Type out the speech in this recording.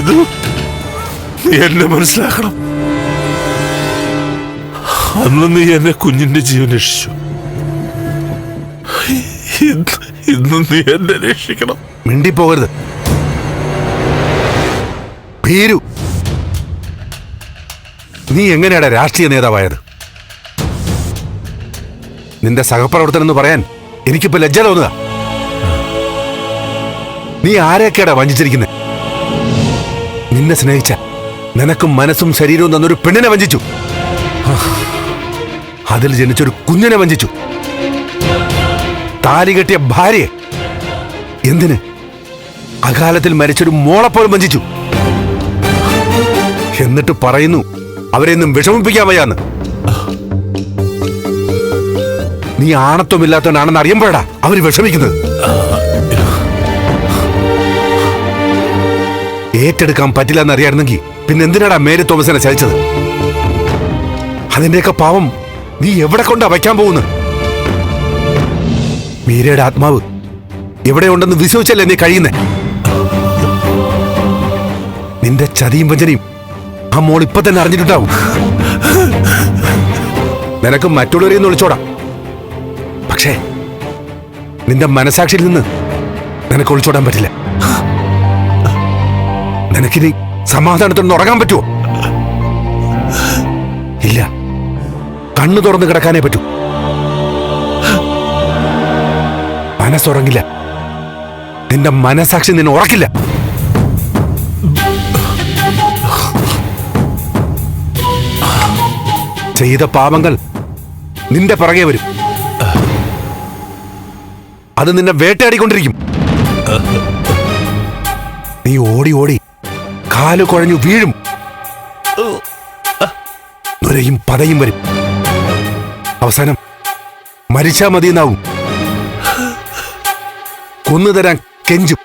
സിന്ധു നീ എന്നെ മനസ്സിലാക്കണം. അന്ന് നീ എന്നെ കുഞ്ഞിന്റെ ജീവൻ രക്ഷിച്ചു. ഇന്ന് നീ എന്നെ രക്ഷിക്കണം. മിണ്ടിപ്പോകരുത്. ഭീരു നീ എങ്ങനെയാണ് രാഷ്ട്രീയ നേതാവായത്? നിന്റെ സഹപ്രവർത്തനം എന്ന് പറയാൻ എനിക്കിപ്പോ ലജ്ജ തോന്നുക. നീ ആരെയൊക്കെയാടാ വഞ്ചിച്ചിരിക്കുന്നത് നിന്നെ സ്നേഹിച്ച നിനക്കും മനസ്സും ശരീരവും തന്നൊരു പെണ്ണിനെ വഞ്ചിച്ചു. അതിൽ ജനിച്ചൊരു കുഞ്ഞിനെ വഞ്ചിച്ചു. താലി കെട്ടിയ ഭാര്യയെ എന്തിന് അകാലത്തിൽ മരിച്ചൊരു മോളെപ്പോലും വഞ്ചിച്ചു? എന്നിട്ട് പറയുന്നു അവരെയൊന്നും വിഷമിപ്പിക്കാൻ വയ്യാന്ന്. നീ ആണത്വമില്ലാത്തവനാണെന്ന് അറിയുമ്പോഴാ അവർ വിഷമിക്കുന്നത്. ഏറ്റെടുക്കാൻ പറ്റില്ല എന്നറിയായിരുന്നെങ്കിൽ പിന്നെ എന്തിനാടാ മേരി തോമസിനെ ചതിച്ചത്? അതിന്റെയൊക്കെ പാവം നീ എവിടെ കൊണ്ടാ വയ്ക്കാൻ പോകുന്നു? മീരയുടെ ആത്മാവ് എവിടെയുണ്ടെന്ന് വിശ്വസിച്ചല്ലേ നീ കഴിയുന്നേ? നിന്റെ ചതിയും വഞ്ചനയും ആ മോൾ ഇപ്പൊ തന്നെ അറിഞ്ഞിട്ടുണ്ടാവും. നിനക്ക് മറ്റുള്ളവരെ ഒന്ന് വിളിച്ചോടാം. പക്ഷേ നിന്റെ മനസാക്ഷിയിൽ നിന്ന് നിനക്ക് ഒളിച്ചോടാൻ പറ്റില്ല. നിനക്കിനി സമാധാനത്തോടെ ഉറങ്ങാൻ പറ്റുമോ ഇല്ല. കണ്ണു തുറന്ന് കിടക്കാനേ പറ്റൂ. മനസ്സുറങ്ങില്ല. നിന്റെ മനസാക്ഷി നിന്നെ ഉറക്കില്ല. ചെയ്ത പാപങ്ങൾ നിന്റെ പിറകെ വരും. അത് നിന്നെ വേട്ടയാടിക്കൊണ്ടിരിക്കും. നീ ഓടി ഓടി കാൽ കുഴഞ്ഞു വീഴും. നുരയും പതയും വരും. അവസാനം മരിച്ചാ മതിയെന്നാവും. കൊന്നുതരാൻ കെഞ്ചും.